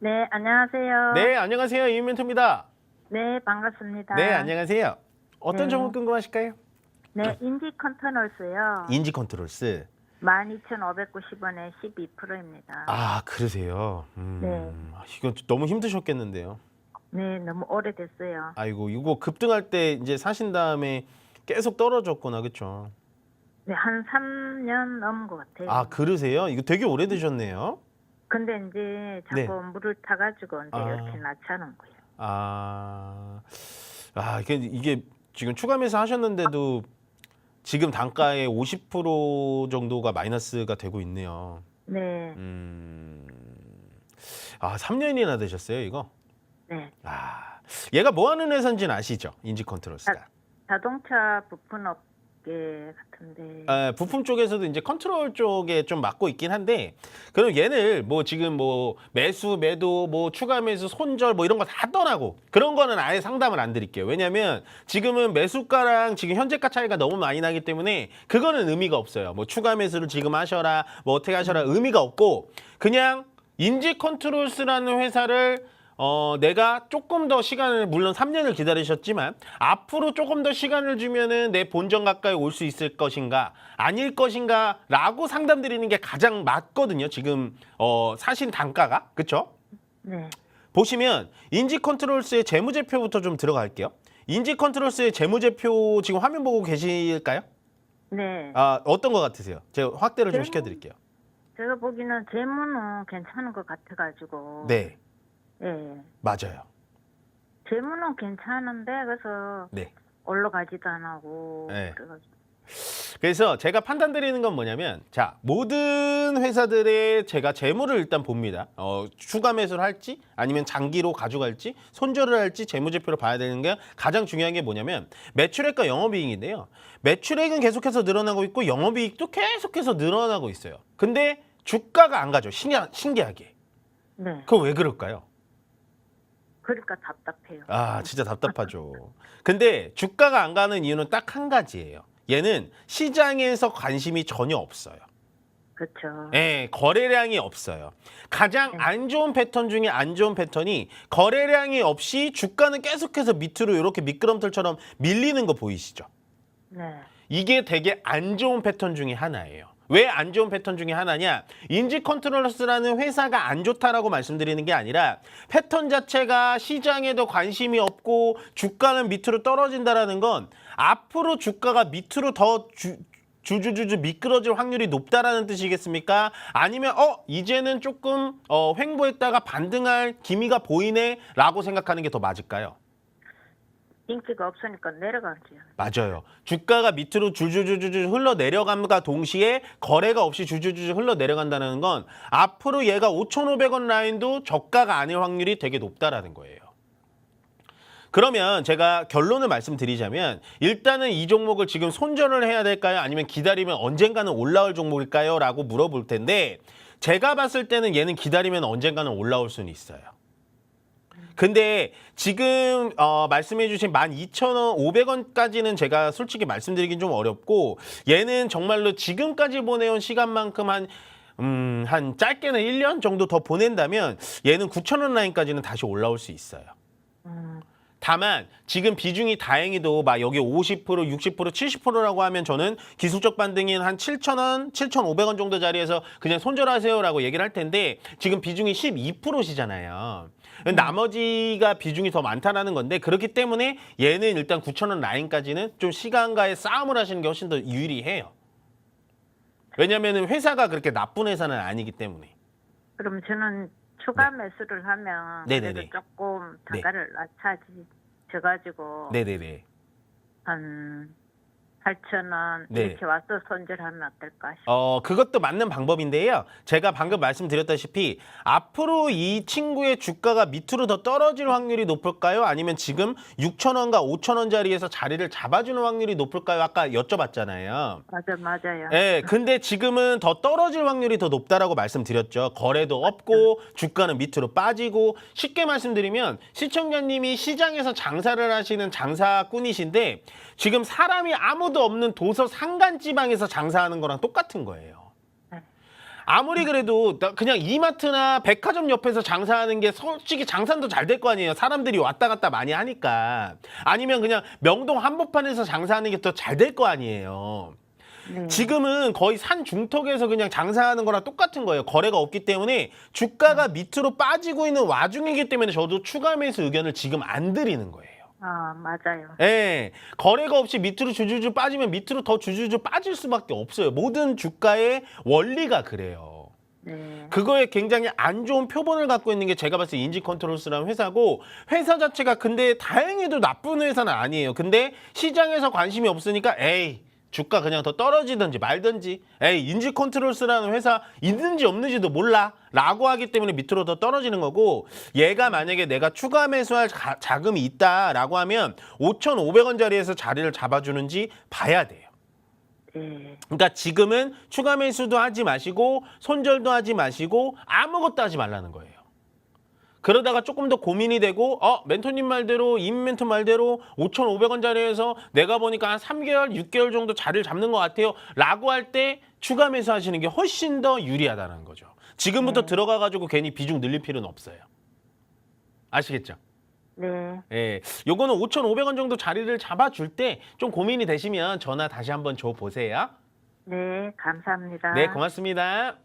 네, 안녕하세요. 네, 안녕하세요. 이민트입니다. 네, 반갑습니다. 네, 안녕하세요. 어떤 네. 종목 궁금하실까요? 네, 인디 컨터널스요. 인지 컨트롤스. 12,590원에 12%입니다. 아, 그러세요. 음, 네. 이건 너무 힘드셨겠는데요. 네, 너무 오래됐어요. 아이고, 이거 급등할 때 이제 사신 다음에 계속 떨어졌구나, 그렇죠? 네, 한 3년 넘은 것 같아요. 아, 그러세요? 이거 되게 오래되셨네요. 근데 이제 자꾸 물을 타가지고 이제 네. 아. 이렇게 낮춰놓은 거예요. 아, 아 이게, 이게 지금 추가 매수 하셨는데도 지금 단가의 50% 정도가 마이너스가 되고 있네요. 네, 음, 아, 3년이나 되셨어요, 이거? 네. 아, 얘가 뭐 하는 회사인지는 아시죠? 인지 컨트롤스가. 자동차 부품업 계 같은데. 아, 부품 쪽에서도 이제 컨트롤 쪽에 좀 맡고 있긴 한데, 그럼 얘를 뭐 지금 뭐 매수, 매도, 뭐 추가 매수, 손절 뭐 이런 거 다 떠나고 그런 거는 아예 상담을 안 드릴게요. 왜냐면 지금은 매수가랑 지금 현재가 차이가 너무 많이 나기 때문에 그거는 의미가 없어요. 뭐 추가 매수를 지금 하셔라, 뭐 어떻게 하셔라 의미가 없고 그냥 인지 컨트롤스라는 회사를 어, 내가 조금 더 시간을, 물론 3년을 기다리셨지만, 앞으로 조금 더 시간을 주면은 내 본전 가까이 올 수 있을 것인가, 아닐 것인가, 라고 상담 드리는 게 가장 맞거든요. 지금, 어, 사신 단가가. 그쵸? 네, 보시면, 인지 컨트롤스의 재무제표부터 좀 들어갈게요. 인지 컨트롤스의 재무제표 지금 화면 보고 계실까요? 네. 아, 어떤 것 같으세요? 제가 확대를 좀 재무- 시켜드릴게요. 제가 보기에는 재무는 괜찮은 것 같아가지고. 네, 예. 맞아요. 재무는 괜찮은데 그래서 네. 올라가지도 안 하고 네. 그래가지고 그래서 제가 판단 드리는 건 뭐냐면 자 모든 회사들의 제가 재무를 일단 봅니다. 어, 추가 매수를 할지 아니면 장기로 가져갈지 손절을 할지 재무제표를 봐야 되는 게 가장 중요한 게 뭐냐면 매출액과 영업이익인데요. 매출액은 계속해서 늘어나고 있고 영업이익도 계속해서 늘어나고 있어요. 근데 주가가 안 가죠. 신기하, 신기하게. 네 그거 왜 그럴까요? 그러니까 답답해요. 아, 진짜 답답하죠. 근데 주가가 안 가는 이유는 딱 한 가지예요. 얘는 시장에서 관심이 전혀 없어요. 그렇죠. 예, 거래량이 없어요. 가장 네. 안 좋은 패턴 중에 안 좋은 패턴이 거래량이 없이 주가는 계속해서 밑으로 이렇게 미끄럼틀처럼 밀리는 거 보이시죠? 네 이게 되게 안 좋은 패턴 중에 하나예요. 왜 안 좋은 패턴 중에 하나냐? 인지 컨트롤러스라는 회사가 안 좋다라고 말씀드리는 게 아니라 패턴 자체가 시장에도 관심이 없고 주가는 밑으로 떨어진다라는 건 앞으로 주가가 밑으로 더 주, 주주주주 미끄러질 확률이 높다라는 뜻이겠습니까? 아니면 어 이제는 조금 어, 횡보했다가 반등할 기미가 보이네라고 생각하는 게 더 맞을까요? 인기가 없으니까 내려가죠. 맞아요. 주가가 밑으로 주주주주주 흘러 내려감과 동시에 거래가 없이 주주주주 흘러 내려간다는 건 앞으로 얘가 5,500원 라인도 저가가 아닐 확률이 되게 높다라는 거예요. 그러면 제가 결론을 말씀드리자면 일단은 이 종목을 지금 손절을 해야 될까요? 아니면 기다리면 언젠가는 올라올 종목일까요? 라고 물어볼 텐데 제가 봤을 때는 얘는 기다리면 언젠가는 올라올 수는 있어요. 근데 지금 어, 말씀해주신 12,500원까지는 제가 솔직히 말씀드리긴 좀 어렵고 얘는 정말로 지금까지 보내온 시간만큼 한 음, 한 짧게는 1년 정도 더 보낸다면 얘는 9,000원 라인까지는 다시 올라올 수 있어요. 음, 다만 지금 비중이 다행히도 막 여기 50%, 60%, 70%라고 하면 저는 기술적 반등인 한 7,000원, 7,500원 정도 자리에서 그냥 손절하세요라고 얘기를 할 텐데 지금 비중이 12%시잖아요. 나머지가 비중이 더 많다라는 건데 그렇기 때문에 얘는 일단 9,000원 라인까지는 좀 시간과의 싸움을 하시는 게 훨씬 더 유리해요. 왜냐면은 회사가 그렇게 나쁜 회사는 아니기 때문에. 그럼 저는 추가 매수를 하면 네. 네네네. 그래도 조금 단가를 낮춰져가지고 네네네. 한 8천 원 네. 이렇게 와서 손절하면 어떨까 싶어요. 어, 그것도 맞는 방법인데요. 제가 방금 말씀드렸다시피 앞으로 이 친구의 주가가 밑으로 더 떨어질 확률이 높을까요? 아니면 지금 6천원과 5천원짜리에서 자리를 잡아주는 확률이 높을까요? 아까 여쭤봤잖아요. 맞아 맞아요. 예, 근데 지금은 더 떨어질 확률이 더 높다라고 말씀드렸죠. 거래도 없고 주가는 밑으로 빠지고 쉽게 말씀드리면 시청자님이 시장에서 장사를 하시는 장사꾼이신데 지금 사람이 아무 도 없는 도서 산간 지방에서 장사하는 거랑 똑같은 거예요. 네. 아무리 그래도 나 그냥 이마트나 백화점 옆에서 장사하는 게 솔직히 장사도 잘 될 거 아니에요. 사람들이 왔다 갔다 많이 하니까. 아니면 그냥 명동 한복판에서 장사하는 게 더 잘 될 거 아니에요. 네. 지금은 거의 산 중턱에서 그냥 장사하는 거랑 똑같은 거예요. 거래가 없기 때문에 주가가 밑으로 빠지고 있는 와중이기 때문에 저도 추가 매수 의견을 지금 안 드리는 거예요. 아, 맞아요. 예, 거래가 없이 밑으로 주주주 빠지면 밑으로 더 주주주 빠질 수밖에 없어요. 모든 주가의 원리가 그래요. 네. 그거에 굉장히 안 좋은 표본을 갖고 있는 게 제가 봤을 때 인지 컨트롤스라는 회사고 회사 자체가 근데 다행히도 나쁜 회사는 아니에요. 근데 시장에서 관심이 없으니까 에이 주가 그냥 더 떨어지든지 말든지 에이 인지 컨트롤스라는 회사 있는지 없는지도 몰라 라고 하기 때문에 밑으로 더 떨어지는 거고 얘가 만약에 내가 추가 매수할 가- 자금이 있다 라고 하면 5,500원짜리에서 자리를 잡아주는지 봐야 돼요. 네. 그러니까 지금은 추가 매수도 하지 마시고 손절도 하지 마시고 아무것도 하지 말라는 거예요. 그러다가 조금 더 고민이 되고 어 멘토님 말대로 임 멘토 말대로 5,500원짜리에서 내가 보니까 한 3개월, 6개월 정도 자리를 잡는 것 같아요. 라고 할 때 추가 매수하시는 게 훨씬 더 유리하다는 거죠. 지금부터 들어가 가지고 괜히 비중 늘릴 필요는 없어요. 아시겠죠? 네. 예. 요거는 5,500원 정도 자리를 잡아 줄 때 좀 고민이 되시면 전화 다시 한번 줘 보세요. 네. 감사합니다. 네, 고맙습니다.